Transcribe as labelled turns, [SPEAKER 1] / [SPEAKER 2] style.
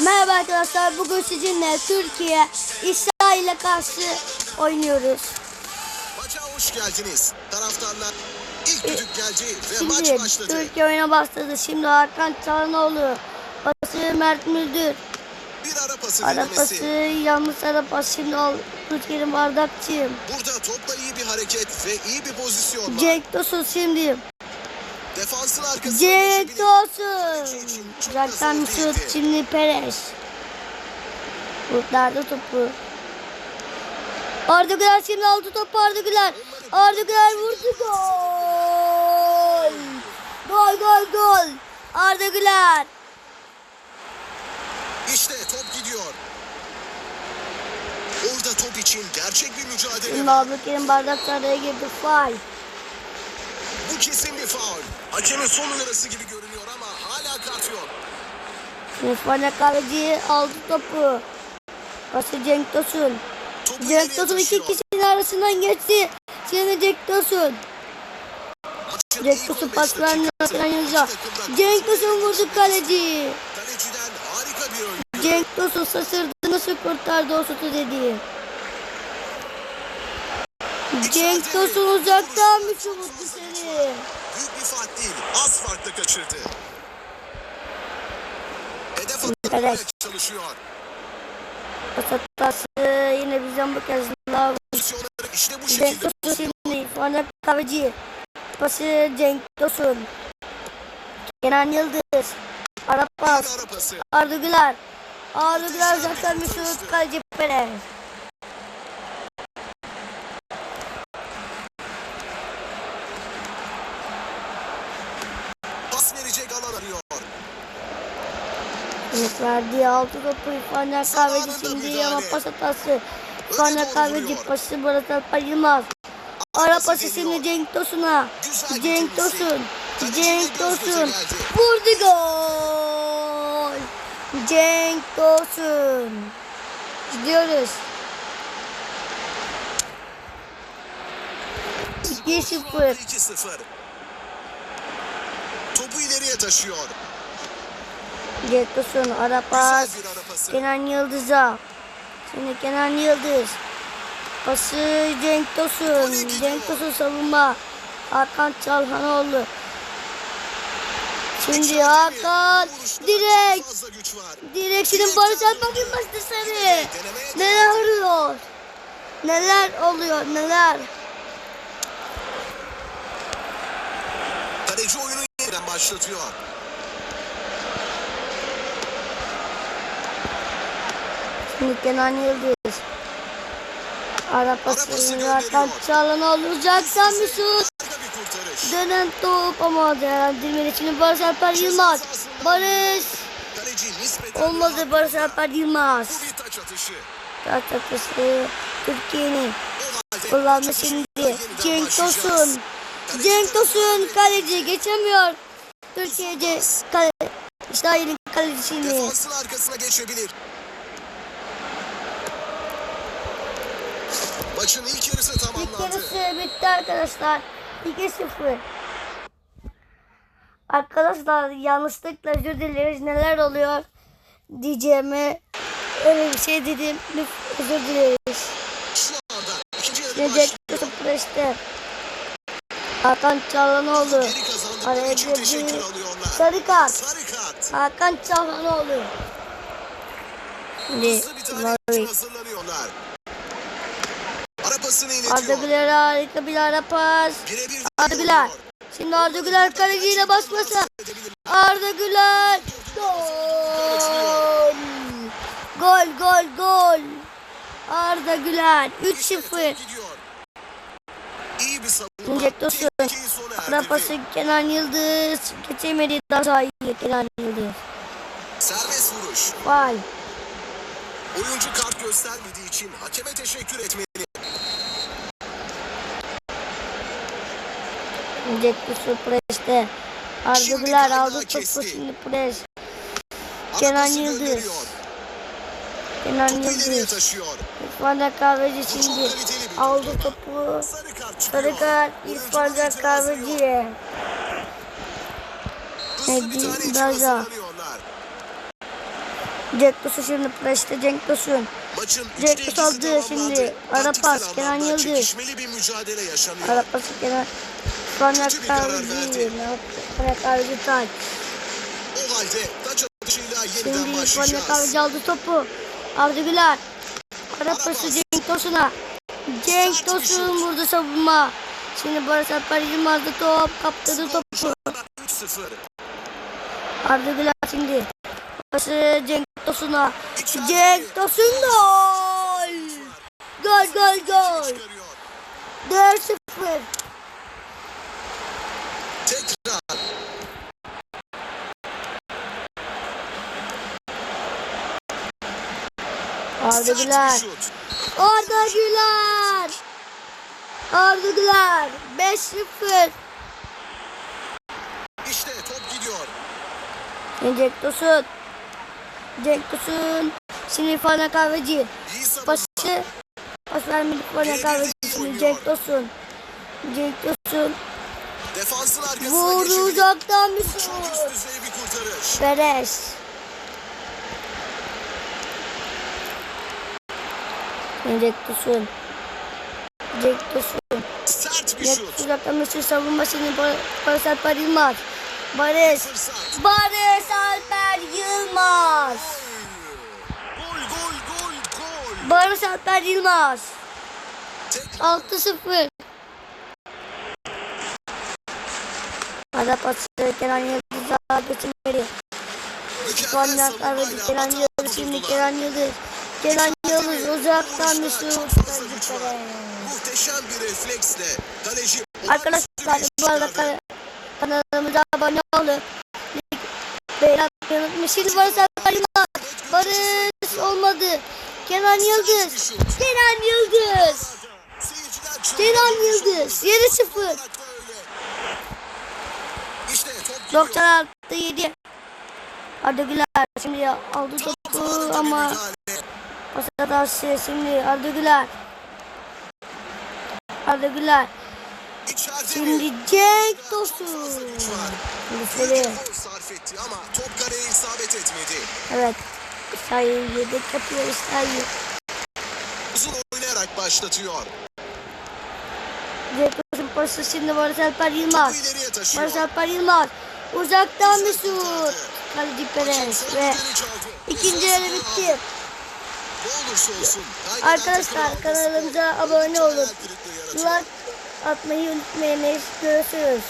[SPEAKER 1] Merhaba arkadaşlar. Bugün sizinle Türkiye İsrail'e karşı oynuyoruz.
[SPEAKER 2] Maça hoş geldiniz. Taraftarlar ilk düdük geldi ve maç
[SPEAKER 1] Şimdi
[SPEAKER 2] başladı.
[SPEAKER 1] Türkiye oyuna başladı. Şimdi Hakan Çalhanoğlu. Pası Mert Müldür.
[SPEAKER 2] Bir ara pası
[SPEAKER 1] Ara pası yanlış ara pası. Şimdi al Türkiye'nin bardakçıyım.
[SPEAKER 2] Burada topla iyi bir hareket ve iyi bir pozisyon var.
[SPEAKER 1] Cenk Tosun şimdi.
[SPEAKER 2] Geçebilir.
[SPEAKER 1] Tosun. Uzaktan şut. Şimdi Perez. Kurtardı topu. Arda Güler şimdi aldı topu Arda Güler. Arda Güler vurdu gol. Gol gol gol. Arda Güler.
[SPEAKER 2] İşte top gidiyor. Orada top için gerçek bir mücadele
[SPEAKER 1] Şimdi. Abdülkerim bardak saraya girdi. Faal.
[SPEAKER 2] Kesin bir faul. Hakemin son uyarısı gibi görünüyor ama hala kart yok.
[SPEAKER 1] Fana Kaleci aldı topu. Pası Cenk Tosun.
[SPEAKER 2] Topu
[SPEAKER 1] Cenk Tosun iki kişinin arasından geçti. Şimdi Cenk Tosun. Cenk Tosun
[SPEAKER 2] 15
[SPEAKER 1] paslarını Yanıza. Cenk Tosun vurdu kaleci.
[SPEAKER 2] Kaleciden harika bir oyun.
[SPEAKER 1] Cenk Tosun şaşırdı nasıl kurtardı o şutu dedi. Cenk Tosun uzaktan bir vurdu seni.
[SPEAKER 2] Büyük bir fark değil. Az farkla kaçırdı. Hedef
[SPEAKER 1] Evet.
[SPEAKER 2] atmaya çalışıyor.
[SPEAKER 1] Pas hatası yine bizden bu kez daha
[SPEAKER 2] Pozisyonları işte bu
[SPEAKER 1] Cenk
[SPEAKER 2] şekilde.
[SPEAKER 1] Tosun şimdi Fana Kahveci. Pası Cenk Tosun. Kenan Yıldız. Ara pas. Arda Güler. Arda Güler uzaktan bir şut kaleci Perez. Umut verdiği altı topu İrfan Kahveci şimdi ama pas hatası. İrfan Kahveci pası Murat Alper Yılmaz. Ara pası şimdi Cenk Tosun'a. Cenk Tosun. Cenk Tosun. Vurdu gol. Cenk Tosun. Gidiyoruz. 2-0.
[SPEAKER 2] 2-0. Topu ileriye taşıyor.
[SPEAKER 1] Cenk Tosun. Ara
[SPEAKER 2] Güzel
[SPEAKER 1] pas.
[SPEAKER 2] bir ara pası.
[SPEAKER 1] Kenan Yıldız'a. Şimdi Kenan Yıldız. Pası Cenk Tosun. Cenk Tosun savunma. Hakan Çalhanoğlu. Şimdi Hakan direkt.
[SPEAKER 2] var.
[SPEAKER 1] Direksinin Barış Alper'in başta sarı. Neler oluyor? Neler oluyor? Neler?
[SPEAKER 2] Kaleci oyunu yeniden başlatıyor.
[SPEAKER 1] Şimdi Kenan Yıldız. Ara
[SPEAKER 2] pası
[SPEAKER 1] pası
[SPEAKER 2] gönderiyor.
[SPEAKER 1] Hakan Çalhanoğlu uzaktan bir
[SPEAKER 2] kurtarış.
[SPEAKER 1] Dönen top ama değerlendirmeli. Şimdi Barış Alper Yılmaz. Barış. Olmadı Barış Alper Yılmaz.
[SPEAKER 2] Taç atışı.
[SPEAKER 1] Türkiye'nin kullandı şimdi. Cenk. Tosun. Cenk Tosun kaleci geçemiyor. Türkiye'de kale, İsrail'in kalecisi.
[SPEAKER 2] Defansın arkasına geçebilir. Maçın ilk yarısı
[SPEAKER 1] İlk
[SPEAKER 2] tamamlandı.
[SPEAKER 1] yarısı bitti arkadaşlar. 2-0. Arkadaşlar yanlışlıkla özür dileriz. Neler oluyor diyeceğime öyle bir şey dedim. Lütfen özür dileriz.
[SPEAKER 2] Başlıyor.
[SPEAKER 1] Sıfır işte. Hakan Çalhanoğlu. Araya girdi. Sarı kart. Hakan Çalhanoğlu. Şimdi Norwich.
[SPEAKER 2] Pasını
[SPEAKER 1] Arda
[SPEAKER 2] iletiyor.
[SPEAKER 1] Güler harika bir ara pas. Arda Güler. Şimdi Arda Güler kaleciyle basmasa. Arda Güler. Gol. Gol gol gol. Arda Güler. 3-0.
[SPEAKER 2] İyi bir savunma.
[SPEAKER 1] Cenk Tosun.
[SPEAKER 2] Tehlikeyi sona
[SPEAKER 1] Ara pası Kenan Yıldız. Geçemedi. Daha iyi Kenan Yıldız.
[SPEAKER 2] Serbest vuruş.
[SPEAKER 1] Faal.
[SPEAKER 2] Oyuncu kart göstermediği için hakeme teşekkür etmeli.
[SPEAKER 1] Cenk Tosun preste. Arda Güler aldı topu şimdi pres.
[SPEAKER 2] Ara
[SPEAKER 1] Kenan Yıldız. Kenan Yıldız. İrfan Kahveci şimdi aldı
[SPEAKER 2] top.
[SPEAKER 1] topu.
[SPEAKER 2] Sarı kart
[SPEAKER 1] İrfan. Kahveci'ye.
[SPEAKER 2] İçin
[SPEAKER 1] Daza. Cenk Tosun şimdi preste Cenk Tosun. Cenk Tosun aldı şimdi. Ara pas, Kenan Yıldız. Ara pası Kenan. Ne yaptı? Fanya Kahveci taç.
[SPEAKER 2] O halde taç atışıyla yeniden
[SPEAKER 1] Şimdi
[SPEAKER 2] başlayacağız.
[SPEAKER 1] Kahveci aldı topu. Avcı Güler. Ara pası Cenk Tosun'a. Cenk Tosun vurdu savunma. Şimdi Barış Alper Yılmaz'da top kaptırdı topu.
[SPEAKER 2] 3-0.
[SPEAKER 1] Arda Güler şimdi. Pası Cenk Tosun'a. Cenk Tosun gol. Gol gol gol.
[SPEAKER 2] Çıkarıyor.
[SPEAKER 1] 4-0. Arda Güler. Arda Güler. Arda Güler. 5-0.
[SPEAKER 2] İşte top gidiyor.
[SPEAKER 1] Cenk Tosun. Cenk Tosun. Şimdi Fana Kahveci. Pası. Pas vermedi Fana Kahveci. Şimdi Cenk Tosun. Cenk Tosun.
[SPEAKER 2] Defansın arkasına
[SPEAKER 1] uzaktan bir
[SPEAKER 2] kurtarış.
[SPEAKER 1] Perez. Cenk Tosun. Cenk Tosun.
[SPEAKER 2] Sert bir
[SPEAKER 1] Cenk
[SPEAKER 2] şut.
[SPEAKER 1] Uzaktan şut savunmasını Barış Alper Yılmaz. Barış.
[SPEAKER 2] Fırsat.
[SPEAKER 1] Barış Alper Yılmaz.
[SPEAKER 2] Gol gol gol gol.
[SPEAKER 1] Barış Alper Yılmaz.
[SPEAKER 2] Tekrar
[SPEAKER 1] 6-0. Ara pası Kenan Yıldız'a geçimleri.
[SPEAKER 2] mükemmel
[SPEAKER 1] Korner
[SPEAKER 2] savunmayla
[SPEAKER 1] kahveci Kenan Yıldız şimdi. Kenan Yıldız. Kenan Yıldız uzaktan bir
[SPEAKER 2] var.
[SPEAKER 1] Kaleci
[SPEAKER 2] Muhteşem bir refleksle kaleci
[SPEAKER 1] Arkadaşlar bu arada kan- kanalımıza abone olun. Şimdi Barış Alper Yılmaz. Barış olmadı. Kenan Yıldız. Kenan Yıldız. Kenan Yıldız.
[SPEAKER 2] şut.
[SPEAKER 1] 7-0.
[SPEAKER 2] Olarak da öyle. İşte top gidiyor.
[SPEAKER 1] 96 7. Arda Güler şimdi aldı topu ama. Pas hatası şimdi Arda Güler. Arda Güler. Şimdi Cenk Tosun.
[SPEAKER 2] etti ama top kaleye isabet etmedi.
[SPEAKER 1] Evet. İsrail yedek yapıyor İsrail.
[SPEAKER 2] Uzun oynayarak başlatıyor.
[SPEAKER 1] Cenk Tosun pası şimdi Barış Alper Yılmaz. Barış Alper Yılmaz. Uzaktan bir şut. Kaleci Perez ve ikinci yarı bitti.
[SPEAKER 2] aldı. Ne olursa olsun. kaybeden
[SPEAKER 1] Arkadaşlar, kanalımıza abone olun. Like atmayı unutmayın. Görüşürüz.